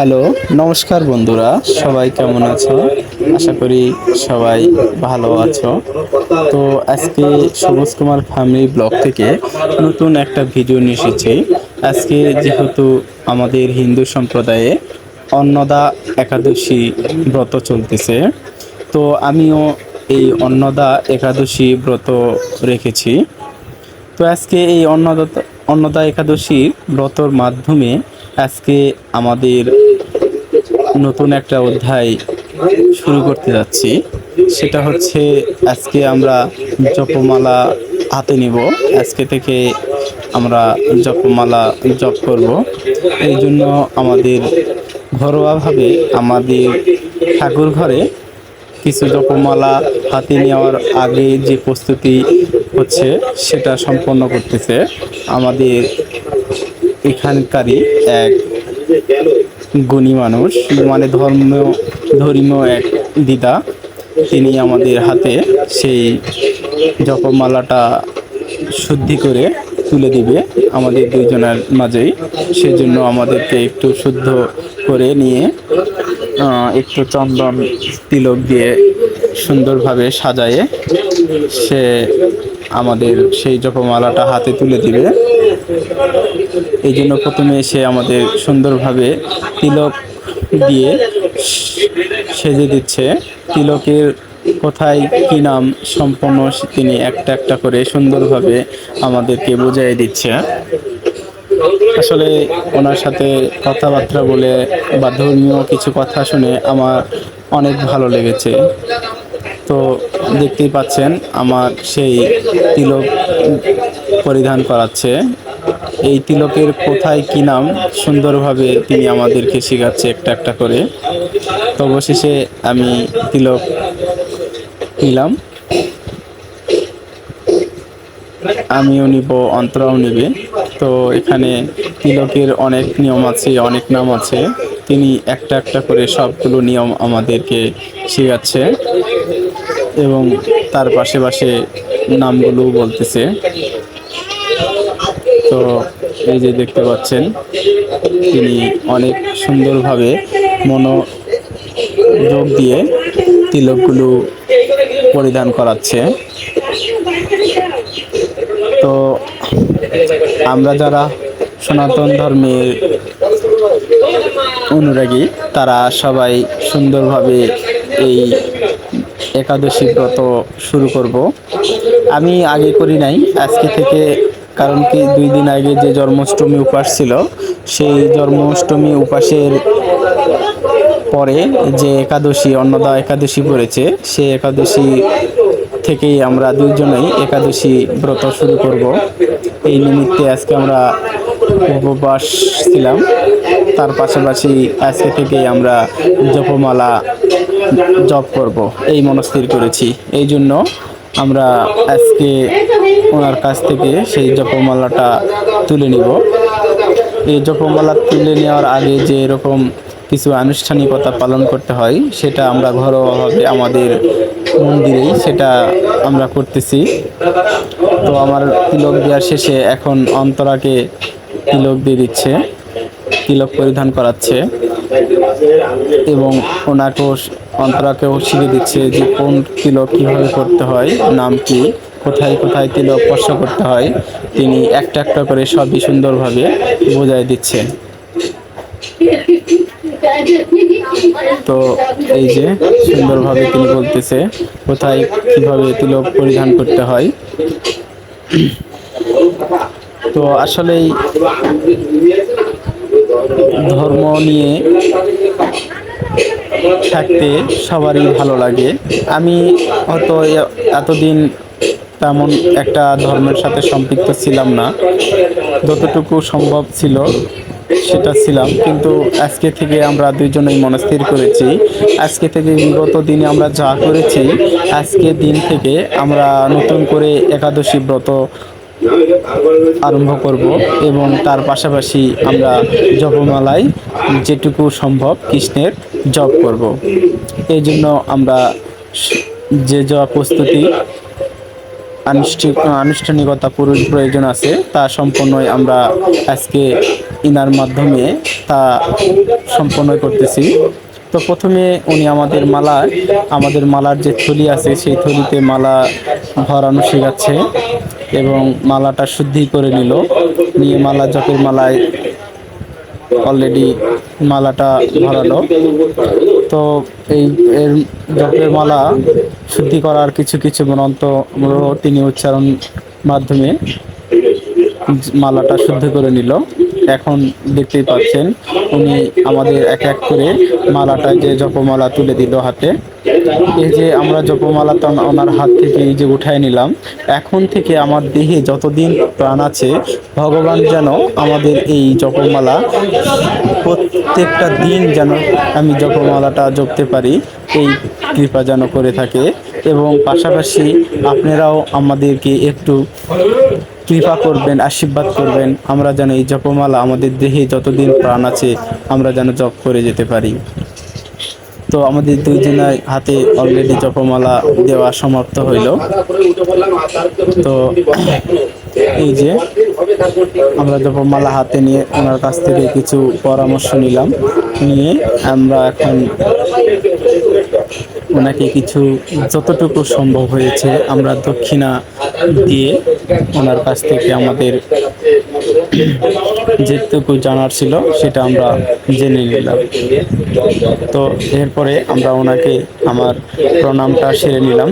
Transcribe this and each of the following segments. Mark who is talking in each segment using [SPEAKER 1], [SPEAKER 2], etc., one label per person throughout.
[SPEAKER 1] Hello, নমস্কার বন্ধুরা, সবাই কেমন আছো? আশা করি সবাই ভালো আছো। তো আজকে সবুজ কুমার ফ্যামিলি ব্লগ থেকে নতুন একটা ভিডিও নিয়ে এসেছি। আজকে যেহেতু আমাদের হিন্দু সম্প্রদায়ে অন্নদা একাদশী ব্রত চলতেছে, তো আমিও এই অন্নদা একাদশী ব্রত রেখেছি। তো আজকে এই অন্নদা অন্নদা একাদশীর ব্রতর মাধ্যমে আজকে আমাদের নতুন একটা অধ্যায় শুরু করতে যাচ্ছি। সেটা হচ্ছে আজকে আমরা জপমালা হাতে নিব। আজকে থেকে আমরা জপমালা জপ করব। এই জন্য আমাদের ঘরোয়াভাবে আমাদের ঠাকুর ঘরে কিছু জপমালা হাতে নেওয়ার আগে যে প্রস্তুতি হচ্ছে, সেটা সম্পন্ন করতেছে আমাদের এখানকারই এক গুণী মানুষ মানে ধর্ম ধর্মীয় এক দিদা। তিনি আমাদের হাতে সেই জপমালাটা শুদ্ধি করে তুলে দিবে আমাদের দুজনের মাঝেই। সেজন্য আমাদেরকে একটু শুদ্ধ করে নিয়ে একটু চন্দন তিলক দিয়ে সুন্দরভাবে সাজায়ে সে আমাদের সেই জপমালাটা হাতে তুলে দিবে। এই জন্য প্রথমে এসে আমাদের সুন্দরভাবে তিলক দিয়ে সেজে দিচ্ছে। তিলকের কোথায় কি নাম সম্পন্ন তিনি একটা একটা করে সুন্দরভাবে আমাদেরকে বুঝিয়ে দিচ্ছে। আসলে ওনার সাথে কথাবার্তা বলে বা ধর্মীয় কিছু কথা শুনে আমার অনেক ভালো লেগেছে। তো দেখতেই পাচ্ছেন, আমার সেই তিলক পরিধান করাচ্ছে। এই তিলকের কোথায় কি নাম? সুন্দরভাবে তিনি আমাদেরকে শেখাচ্ছে একটা একটা করে। তো অবশেষে আমি তিলক নিলাম। আমিও নিব, অন্তরাও নেবে। তো এখানে তিলকের অনেক নিয়ম আছে, অনেক নাম আছে। তিনি একটা একটা করে সবগুলো নিয়ম আমাদেরকে শেখাচ্ছে এবং তার পাশে পাশে নামগুলো বলতেছে। তো এই যে দেখতে পাচ্ছেন, তিনি অনেক সুন্দরভাবে মনোযোগ দিয়ে তিলকগুলো পরিধান করাচ্ছে। তো আমরা যারা সনাতন ধর্মের অনুরাগী, তারা সবাই সুন্দরভাবে এই একাদশী ব্রত শুরু করব। আমি আগে করি নাই, আজকে থেকে কারণ কি দুই দিন আগে যে জন্মাষ্টমী উপাস ছিল, সেই জন্মাষ্টমী উপাসের পরে যে একাদশী, অন্নদা একাদশী পড়েছে, সে একাদশী থেকেই আমরা দুইজনেই একাদশী ব্রত শুরু করব। এই নিমিত্তে আজকে আমরা উপবাস ছিলাম। তার পাশাপাশি আজকে থেকেই আমরা জপমালা জপ করব। এই মনস্থির করেছি। এই জন্য আমরা আজকে ওনার কাছ থেকে সেই জপমালাটা তুলে নিব। এই জপমালা তুলে নেওয়ার আগে যে এরকম কিছু আনুষ্ঠানিকতা পালন করতে হয়, সেটা আমরা ঘরোয়াভাবে আমাদের মন্দিরেই সেটা আমরা করতেছি। তো আমার তিলক দেওয়ার শেষে এখন অন্তরাকে তিলক দিয়ে দিচ্ছে, তিলক পরিধান করাচ্ছে এবং ওনাকেও, অন্তরাকেও শিখে দিচ্ছে যে কোন তিলক কীভাবে করতে হয়, নাম কি। কোথায় কোথায় তিলক স্পর্শ করতে হয়, তিনি একটা একটা করে সবই সুন্দরভাবে বোঝায় দিচ্ছেন। তো এই যে সুন্দরভাবে তিনি বলতেছে, কোথায় কীভাবে তিলক পরিধান করতে হয়। তো আসলেই ধর্ম নিয়ে থাকতে সবারই ভালো লাগে। আমি হয়তো এতদিন তেমন একটা ধর্মের সাথে সম্পৃক্ত ছিলাম না। যতটুকু সম্ভব ছিল সেটা ছিলাম। কিন্তু আজকে থেকে আমরা দুইজনেই মনস্থির করেছি। আজকে থেকে বিগত দিনে আমরা যা করেছি, আজকে দিন থেকে আমরা নতুন করে একাদশী ব্রত আরম্ভ করব এবং তার পাশাপাশি আমরা জপমালায় যেটুকু সম্ভব কৃষ্ণের জপ করব। এই জন্য আমরা যে যা প্রস্তুতি আনুষ্ঠিক, আনুষ্ঠানিকতা পুরো প্রয়োজন আছে, তা সম্পূর্ণই আমরা আজকে ইনার মাধ্যমে তা সম্পন্ন করতেছি। তো প্রথমে উনি আমাদের মালা আমাদের মালার যে থলি আছে, সেই থলিতে মালা ভরানো শেখাচ্ছে এবং মালাটা শুদ্ধি করে নিল। নিয়ে মালা, জপের মালায় অলরেডি মালাটা ভরালো। তো এই, এর জপের মালা শুদ্ধি করার কিছু কিছু গ্রন্থ তিনি উচ্চারণ মাধ্যমে মালাটা শুদ্ধ করে নিল। এখন দেখতেই পাচ্ছেন, উনি আমাদের এক এক করে মালাটা, যে জপমালা তুলে দিল হাতে। এই যে আমরা জপমালা তো ওনার হাত থেকে এই যে উঠায় নিলাম, এখন থেকে আমার দেহে যতদিন প্রাণ আছে, ভগবান যেন আমাদের এই জপমালা প্রত্যেকটা দিন যেন আমি জপমালাটা জপতে পারি, এই কৃপা যেন করে থাকে। এবং পাশাপাশি আপনারাও আমাদেরকে একটু কৃপা করবেন, আশীর্বাদ করবেন। আমরা যেন এই জপমালা আমাদের দেহে যতদিন প্রাণ আছে, আমরা যেন জপ করে যেতে পারি। তো আমাদের দুইজনের হাতে অলরেডি জপমালা দেওয়া সমাপ্ত হইল। তো এই যে আমরা জপমালা হাতে নিয়ে ওনার কাছ থেকে কিছু পরামর্শ নিলাম, নিয়ে আমরা এখন ওনাকে কিছু যতটুকু সম্ভব হয়েছে আমরা দক্ষিণা দিয়ে ওনার কাছ থেকে আমাদের যেটুকু জানার ছিল সেটা আমরা জেনে নিলাম। তো এরপরে আমরা ওনাকে আমার প্রণামটা সেরে নিলাম।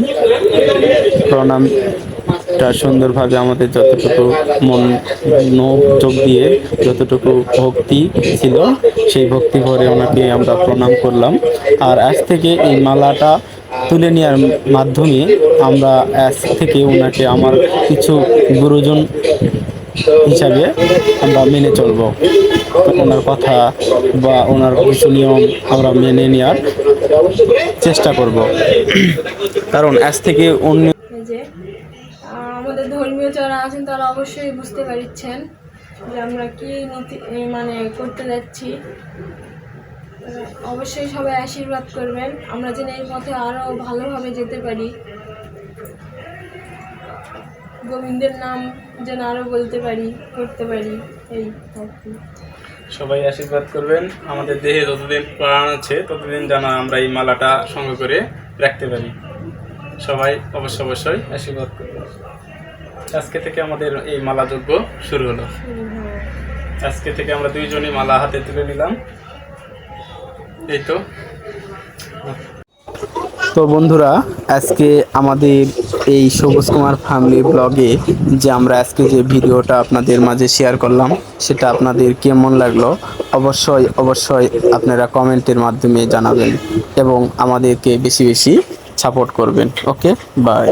[SPEAKER 1] প্রণামটা সুন্দরভাবে আমাদের যতটুকু মন যোগ দিয়ে যতটুকু ভক্তি ছিল, সেই ভক্তি ভরে ওনাকে আমরা প্রণাম করলাম। আর আজ থেকে এই মালাটা তুলে নেওয়ার মাধ্যমে আমরা আজ থেকে ওনাকে আমার কিছু গুরুজন হিসাবে আমরা মেনে চলব। ওনার কথা বা ওনার কিছু নিয়ম আমরা মেনে নেওয়ার চেষ্টা করব। কারণ আজ থেকে অন্য
[SPEAKER 2] আমাদের ধর্মীয় যারা আছেন, তারা অবশ্যই বুঝতে পারছেন যে আমরা কি নীতি মানে করতে যাচ্ছি। অবশ্যই সবাই আশীর্বাদ করবেন। আমরা যেন এই পথে আরও ভালোভাবে যেতে পারি। গোবিন্দের নাম যেন আরও বলতে পারি, করতে পারি, এই আর কি।
[SPEAKER 1] সবাই আশীর্বাদ করবেন। আমাদের দেহে যতদিন প্রাণ আছে, ততদিন যেন আমরা এই মালাটা সঙ্গে করে রাখতে পারি। সবাই অবশ্য অবশ্যই আশীর্বাদ করবেন আজকে থেকে আমাদের এই মালা যজ্ঞ শুরু হলো। আজকে থেকে আমরা দুইজনই মালা হাতে তুলে নিলাম। এই তো। তো বন্ধুরা, আজকে আমাদের এই সবুজ কুমার ফ্যামিলি ব্লগে যে আমরা আজকে যে ভিডিওটা আপনাদের মাঝে শেয়ার করলাম, সেটা আপনাদের কেমন লাগল? অবশ্যই অবশ্যই আপনারা কমেন্টের মাধ্যমে জানাবেন এবং আমাদেরকে বেশি বেশি সাপোর্ট করবেন। ওকে? বাই